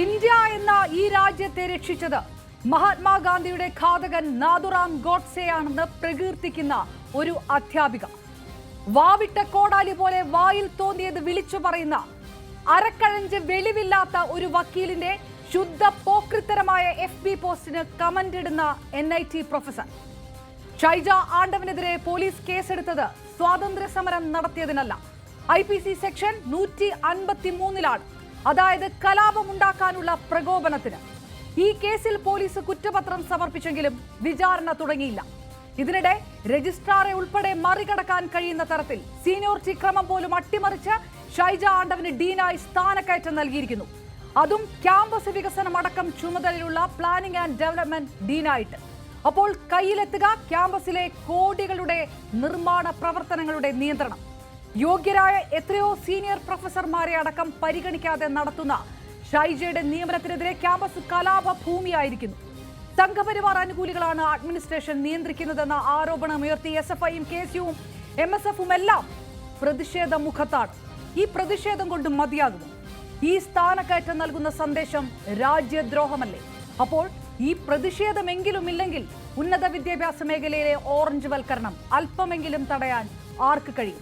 India എന്ന ഈ രാജ്യത്തെ രക്ഷിച്ചത് മഹാത്മാഗാന്ധിയുടെ ഘാതകൻ നാദുറാം ഗോഡ്സെയാണെന്ന് പ്രകീർത്തിക്കുന്ന ഒരു അധ്യാപിക. വാവിട്ട കോടാലി പോലെ വായിൽ തോന്നിയത് വിളിച്ചു പറയുന്ന അരക്കഴഞ്ച് വെളിവില്ലാത്ത ഒരു വക്കീലിന്റെ ശുദ്ധ പോക്രിത്തരമായ എഫ് ബി പോസ്റ്റിന് കമന്റ് ഇടുന്ന N I T professor. Shaija ആണ്ടവനെതിരെ police കേസെടുത്തത് സ്വാതന്ത്ര്യ സമരം നടത്തിയതിനല്ല. ഐ പി സി സെക്ഷൻ നൂറ്റി അൻപത്തി മൂന്നിലാണ് അതായത് കലാപമുണ്ടാക്കാനുള്ള പ്രകോപനത്തിന്. ഈ കേസിൽ പോലീസ് കുറ്റപത്രം സമർപ്പിച്ചെങ്കിലും വിചാരണ തുടങ്ങിയില്ല. ഇതിനിടെ രജിസ്ട്രാറെ ഉൾപ്പെടെ മറികടക്കാൻ കഴിയുന്ന തരത്തിൽ സീനിയോറിറ്റി ക്രമം പോലും അട്ടിമറിച്ച് ഷൈജ ആണ്ടവന് ഡീനായി സ്ഥാനക്കയറ്റം നൽകിയിരിക്കുന്നു. അതും ക്യാമ്പസ് വികസനം അടക്കം ചുമതലയുള്ള പ്ലാനിംഗ് ആൻഡ് ഡെവലപ്മെന്റ് ഡീനായിട്ട്. അപ്പോൾ കയ്യിലെത്തുക ക്യാമ്പസിലെ കോടികളുടെ നിർമ്മാണ പ്രവർത്തനങ്ങളുടെ നിയന്ത്രണം. യോഗ്യരായ എത്രയോ സീനിയർ പ്രൊഫസർമാരെ അടക്കം പരിഗണിക്കാതെ നടത്തുന്ന ഷൈജയുടെ നിയമനത്തിനെതിരെ ക്യാമ്പസ് കലാപ ഭൂമിയായിരിക്കുന്നു സംഘപരിവാർ അനുകൂലികളാണ് അഡ്മിനിസ്ട്രേഷൻ നിയന്ത്രിക്കുന്നതെന്ന ആരോപണമുയർത്തി എസ് എഫ് ഐയും കെ എസ് യുവും എം എസ് എഫും എല്ലാം പ്രതിഷേധ മുഖത്താണ്. ഈ പ്രതിഷേധം കൊണ്ട് മതിയാകുന്നു ഈ സ്ഥാനക്കയറ്റം നൽകുന്ന സന്ദേശം രാജ്യദ്രോഹമല്ലേ? അപ്പോൾ ഈ പ്രതിഷേധമെങ്കിലും ഇല്ലെങ്കിൽ ഉന്നത വിദ്യാഭ്യാസ മേഖലയിലെ ഓറഞ്ച് വൽക്കരണം അല്പമെങ്കിലും തടയാൻ ആർക്ക് കഴിയും?